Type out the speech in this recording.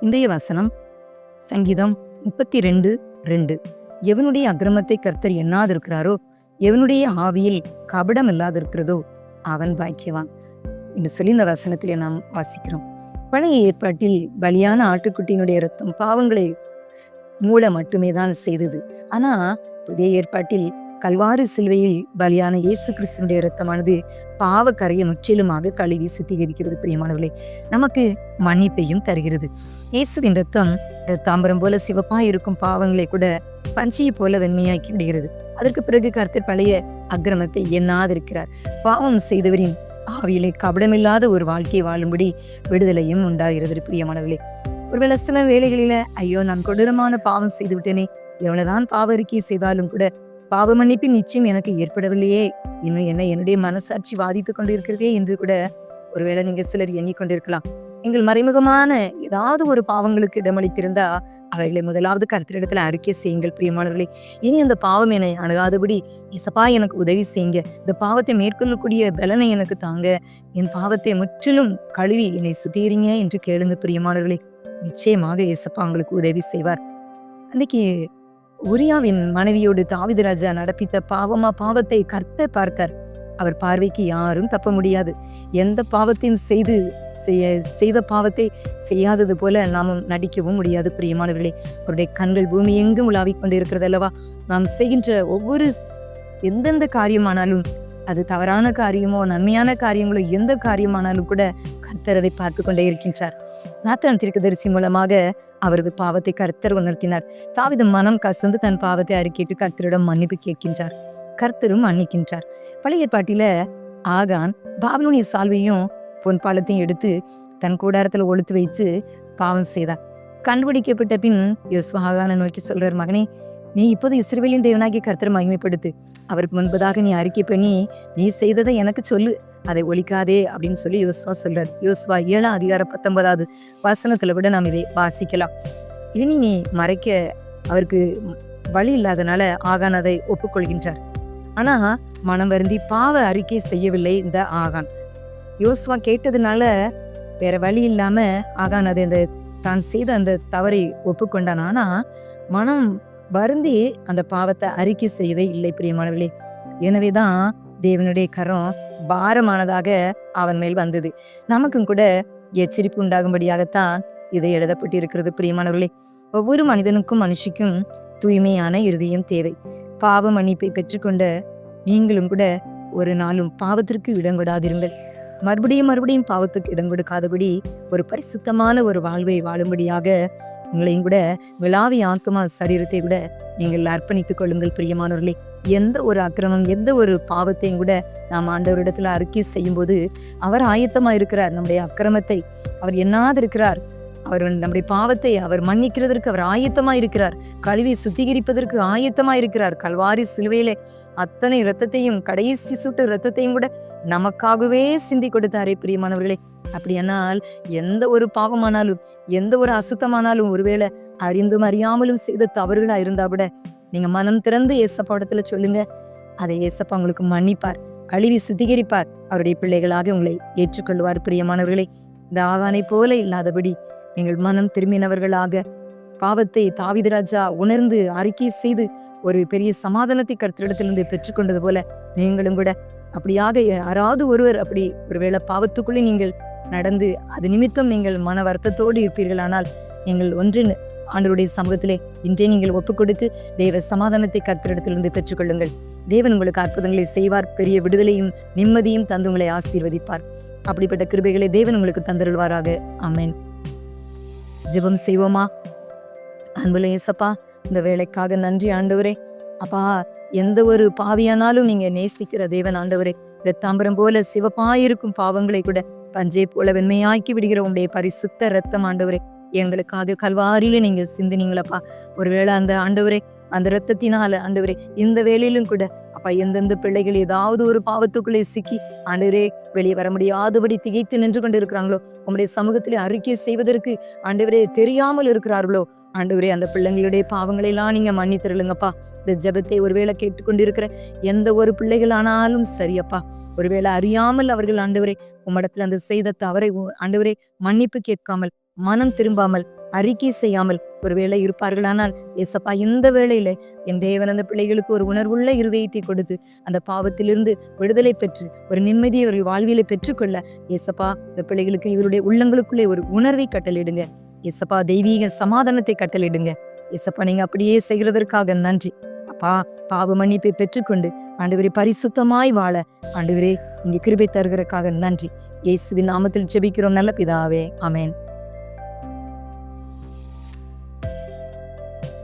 இன்றைய வசனம் சங்கீதம் முப்பத்தி ரெண்டு. ரெண்டு எவனுடைய அக்கிரமத்தை கர்த்தர் எண்ணாதிருக்கிறாரோ எவனுடைய ஆவியில் கபடம் இல்லாதிருக்கிறதோ அவன் பாக்கியவான் என்று சொல்லி இந்த வசனத்திலே நாம் வாசிக்கிறோம். பழைய ஏற்பாட்டில் பலியான ஆட்டுக்குட்டியினுடைய ரத்தம் பாவங்களை மூல மட்டுமே தான் செய்தது. ஆனா புதிய ஏற்பாட்டில் கல்வாறு சிலுவையில் பலியான இயேசு கிறிஸ்துவனுடைய ரத்தமானது பாவக்கரையை முற்றிலுமாக கழுவி சுத்திகரிக்கிறது பிரியமானவர்களே. நமக்கு மன்னிப்பையும் தருகிறது. இயேசுவின் ரத்தம் தாம்பரம் போல சிவப்பா இருக்கும் பாவங்களை கூட பஞ்சியை போல வெண்மையாக்கி விடுகிறது. அதற்கு பிறகு கருத்து பழைய அக்கிரமத்தை எண்ணாதிருக்கிறார். பாவம் செய்தவரின் ஆவியிலே கபடமில்லாத ஒரு வாழ்க்கையை வாழும்படி விடுதலையும் உண்டாகிறது பிரியமானவர்களே. ஒருவேளை சில வேலைகளில ஐயோ நான் கொடூரமான பாவம் செய்து விட்டேனே எவ்வளவுதான் பாவ அறிக்கை செய்தாலும் கூட பாவ மன்னிப்பின் நிச்சயம் எனக்கு ஏற்படவில்லையே. இன்னும் என்ன என்னுடைய மனசாட்சி வாதித்துக் கொண்டிருக்கிறதே என்று கூட ஒருவேளை நீங்க சிலர் எண்ணிக்கொண்டிருக்கலாம் எங்கள் மறைமுகமான ஏதாவது ஒரு பாவங்களுக்கு இடமளித்திருந்தா அவைகளை முதலாவது கருத்திடத்துல அறிக்கை செய்யுங்கள் பிரியமானவர்களே. இனி அந்த பாவம் என்னை அணுகாதபடி இசப்பா எனக்கு உதவி செய்யுங்க. இந்த பாவத்தை மேற்கொள்ளக்கூடிய பலனை எனக்கு தாங்க. என் பாவத்தை முற்றிலும் கழுவி என்னை சுத்திகிறீங்க என்று கேளுங்க பிரியமானவர்களே. நிச்சயமாக இசப்பா உங்களுக்கு உதவி செய்வார். அன்னைக்கு உரியாவின் மனைவியோடு தாவிதராஜா நடப்பித்த பாவமா பாவத்தை கர்த்தர் பார்த்தார் அவர் பார்வைக்கு யாரும் தப்ப முடியாது. எந்த பாவத்தையும் செய்து செய்ய செய்த பாவத்தை செய்யாதது போல நாமும் நடிக்கவும் முடியாது பிரியமானவர்களே. அவருடைய கண்கள் பூமி எங்கும் உலாவிக் கொண்டு இருக்கிறது அல்லவா நாம் செய்கின்ற ஒவ்வொரு எந்தெந்த காரியமானாலும் அது தவறான காரியமோ நன்மையான காரியங்களோ எந்த காரியமானாலும் கூட கர்த்தர் அதை பார்த்து கொண்டே இருக்கின்றார். நாத்தான் தரிசி மூலமாக அவரது பாவத்தை கர்த்தர் உணர்த்தினார். தாவித மனம் கசந்து தன் பாவத்தை அறிக்கிட்டு கர்த்தரிடம் மன்னிப்பு கேட்கின்றார். கர்த்தரும் மன்னிக்கின்றார். பழைய ஏற்பாட்டில ஆகான் பாபலோனிய சால்வையும் பொன் பாலத்தையும் எடுத்து தன் கூடாரத்துல ஒழுத்து வைத்து பாவம் செய்தார். கண்டுபிடிக்கப்பட்ட பின் யோசுவாகான நோக்கி சொல்றார் மகனே நீ இப்போது இஸ்ரேவேலின் தேவனாகிய கர்த்தரை மகிமைப்படுத்து. அவருக்கு முன்பதாக நீ அறிக்கை பண்ணி நீ செய்ததை எனக்கு சொல்லு. அதை ஒழிக்காதே அப்படின்னு சொல்லி யோசுவா சொல்றார். யோசுவா ஏழாம் அதிகார பத்தொன்பதாவது வசனத்துல விட நாம் இதை வாசிக்கலாம். இனி நீ மறைக்க அவருக்கு வழி இல்லாதனால ஆகான் அதை ஒப்புக்கொள்கின்றார். ஆனா மனம் வருந்தி பாவ அறிக்கை செய்யவில்லை இந்த ஆகான். யோசுவா கேட்டதுனால வேற வழி இல்லாம ஆகான் அதை அந்த தான் செய்த அந்த தவறை ஒப்புக்கொண்டான். ஆனா மனம் வருந்தி அந்த பாவத்தை அறிக்கை செய்யவே இல்லை பிரியமானவர்களே. எனவேதான் தேவனுடைய கரம் பாரமானதாக அவன் மேல் வந்தது. நமக்கும் கூட எச்சரிப்பு உண்டாகும்படியாகத்தான் இதை எழுதப்பட்டிருக்கிறது பிரியமானவர்களே. ஒவ்வொரு மனிதனுக்கும் மனுஷிக்கும் தூய்மையான இருதயம் தேவை. பாவ மன்னிப்பை பெற்றுக்கொண்ட நீங்களும் கூட ஒரு நாளும் பாவத்திற்கு இடங்கொடாதிருங்கள். மறுபடியும் மறுபடியும் பாவத்துக்கு இடம் கொடுக்காதபடி ஒரு பரிசுத்தமான ஒரு வாழ்வை வாழும்படியாக உங்களையும் கூட விழாவி ஆத்மா சரீரத்தை கூட நீங்கள் அர்ப்பணித்துக் கொள்ளுங்கள் பிரியமானவர்களே. எந்த ஒரு அக்கிரமம் எந்த ஒரு பாவத்தையும் கூட நாம் ஆண்டவரிடத்துல அறிக்கை செய்யும்போது அவர் ஆயத்தமா இருக்கிறார். நம்முடைய அக்கிரமத்தை அவர் என்னாது இருக்கிறார் அவர் நம்முடைய பாவத்தை அவர் மன்னிக்கிறதற்கு அவர் ஆயத்தமா இருக்கிறார். கழுவி சுத்திகரிப்பதற்கு ஆயத்தமா இருக்கிறார். கல்வாரி சிலுவையிலே அத்தனை இரத்தத்தையும் கடைசி சுட்டு இரத்தத்தையும் கூட நமக்காகவே சிந்தி கொடுத்தாரே பிரியமானவர்களே. அப்படியானால் எந்த ஒரு பாவமானாலும் எந்த ஒரு அசுத்தமானாலும் ஒருவேளை அறிந்தும் அறியாமலும் செய்த தவறுகளா இருந்தா கூட நீங்க மனம் திறந்து ஏசப்பாடத்துல சொல்லுங்க. அதை ஏசப்பா உங்களுக்கு மன்னிப்பார் கழுவி சுத்திகரிப்பார். அவருடைய பிள்ளைகளாக உங்களை ஏற்றுக்கொள்வார் பிரியமானவர்களே. இந்த ஆகானை போல இல்லாதபடி நீங்கள் மனம் திரும்பினவர்களாக பாவத்தை தாவிதராஜா உணர்ந்து அறிக்கை செய்து ஒரு பெரிய சமாதானத்தை கருத்திடத்திலிருந்து பெற்றுக்கொண்டது போல நீங்களும் கூட அப்படியாக யாராவது ஒருவர் அப்படி ஒருவேளை பாவத்துக்குள்ளே நீங்கள் நடந்து அது நிமித்தம் நீங்கள் மன வருத்தத்தோடு இருப்பீர்களானால் நீங்கள் ஒன்றின் ஆண்டவருடைய சமூகத்திலே இன்றே நீங்கள் ஒப்புக்கொடுத்து தேவ சமாதானத்தை கத்திரிடத்திலிருந்து பெற்றுக்கொள்ளுங்கள். தேவன் உங்களுக்கு அற்புதங்களை செய்வார் பெரிய விடுதலையும் நிம்மதியும் தந்து உங்களை ஆசீர்வதிப்பார். அப்படிப்பட்ட கிருபைகளை தேவன் உங்களுக்கு தந்தருள்வாராக. ஆமென். ஜெபம் செய்வோமா? அன்புல ஏசப்பா இந்த வேலைக்காக நன்றி ஆண்டவரே. அப்பா எந்த ஒரு பாவியானாலும் நீங்க நேசிக்கிற தேவன் ஆண்டவரே. இரத்தாம்பரம் போல சிவப்பாயிருக்கும் பாவங்களை கூட பஞ்சை போல வெண்மையாக்கி விடுகிற உங்களுடைய பரிசுத்த ரத்தம் ஆண்டவரே. எங்களுக்காக கல்வாரியில நீங்க சிந்தினீங்களப்பா. ஒருவேளை அந்த ஆண்டவரே அந்த ரத்தத்தினால ஆண்டவரே இந்த வேலையிலும் கூட அப்பா எந்தெந்த பிள்ளைகள் ஏதாவது ஒரு பாவத்துக்குள்ளே சிக்கி ஆண்டவரே வெளியே வர முடியாதபடி திகைத்து நின்று கொண்டு இருக்கிறாங்களோ உங்களுடைய சமூகத்திலே அறிக்கை செய்வதற்கு ஆண்டவரே தெரியாமல் இருக்கிறார்களோ ஆண்டவரே அந்த பிள்ளைங்களுடைய பாவங்களை எல்லாம் நீங்க மன்னித்திருளுங்கப்பா. இந்த ஜெபத்தை ஒருவேளை கேட்டுக்கொண்டிருக்கிற எந்த ஒரு பிள்ளைகள் ஆனாலும் சரியப்பா. ஒருவேளை அறியாமல் அவர்கள் ஆண்டவரே உம்மிடத்துல அந்த செய்த தவறை ஆண்டவரே மன்னிப்பு கேட்காமல் மனம் திரும்பாமல் அறிக்கை செய்யாமல் ஒருவேளை இருப்பார்களானால் ஏசப்பா இந்த வேளையில என் தேவன் அந்த பிள்ளைகளுக்கு ஒரு உணர்வுள்ள இருதயத்தை கொடுத்து அந்த பாவத்திலிருந்து விடுதலை பெற்று ஒரு நிம்மதியை அவர்கள் வாழ்வியலை பெற்றுக்கொள்ள ஏசப்பா இந்த பிள்ளைகளுக்கு இவருடைய உள்ளங்களுக்குள்ளே ஒரு உணர்வை கட்டளிடுங்க இசப்பா தெய்வீக சமாதானத்தை கட்டளிடுங்க இசப்பா நீங்க அப்படியே செய்கிறதற்காக நன்றி. அப்பா பாவ மன்னிப்பை பெற்றுக்கொண்டு ஆண்டவரே பரிசுத்தமாய் வாழ. ஆண்டவரே இங்கே கிருபை தருகிறதுக்காக நன்றி. இயேசுவின் நாமத்தில் ஜெபிக்கிறோம். நல்ல பிதாவே அமேன்